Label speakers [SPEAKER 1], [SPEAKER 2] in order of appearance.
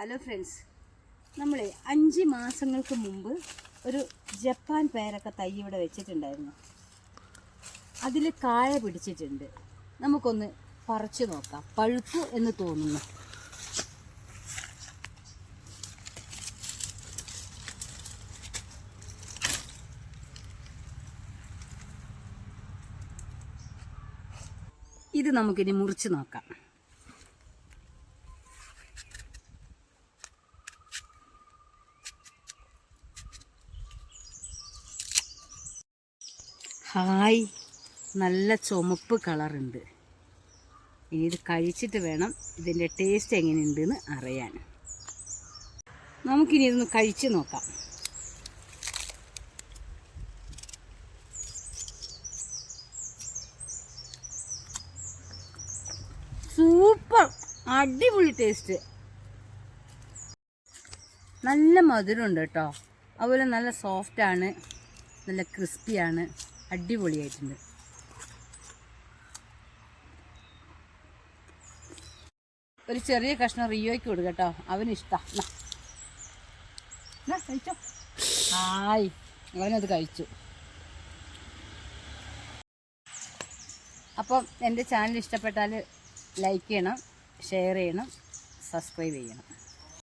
[SPEAKER 1] Hello friends നമ്മളെ അഞ്ച് മാസങ്ങൾക്ക് മുമ്പ് ഒരു ജപ്പാൻ പേരൊക്കെ തൈ ഇവിടെ വെച്ചിട്ടുണ്ടായിരുന്നു. അതിൽ കായ പിടിച്ചിട്ടുണ്ട്. നമുക്കൊന്ന് പറിച്ചു നോക്കാം. പഴുത്തു എന്ന് തോന്നുന്നു. ഇത് നമുക്കിനി മുറിച്ച് നോക്കാം. ഹായ്. നല്ല ചുമപ്പ് കളറുണ്ട്. ഇനി ഇത് കഴിച്ചിട്ട് വേണം ഇതിന്റെ ടേസ്റ്റ് എങ്ങനെയുണ്ടെന്ന് അറിയാൻ. നമുക്കിനി ഇതൊന്ന് കഴിച്ച് നോക്കാം. സൂപ്പർ. അടിപൊളി ടേസ്റ്റ്. നല്ല മധുരമുണ്ട് കേട്ടോ. അതുപോലെ നല്ല സോഫ്റ്റാണ്. നല്ല ക്രിസ്പിയാണ്. അടിപൊളിയായിട്ടുണ്ട്. ഒരു ചെറിയ കഷ്ണം റിയോയ്ക്ക് കൊടുക്കുക കേട്ടോ. അവന് ഇഷ്ടമാണ് കഴിച്ചോ. ആയി അവനത് കഴിച്ചു. അപ്പം എന്റെ ചാനൽ ഇഷ്ടപ്പെട്ടാൽ ലൈക്ക് ചെയ്യണം ഷെയർ ചെയ്യണം സബ്സ്ക്രൈബ് ചെയ്യണം.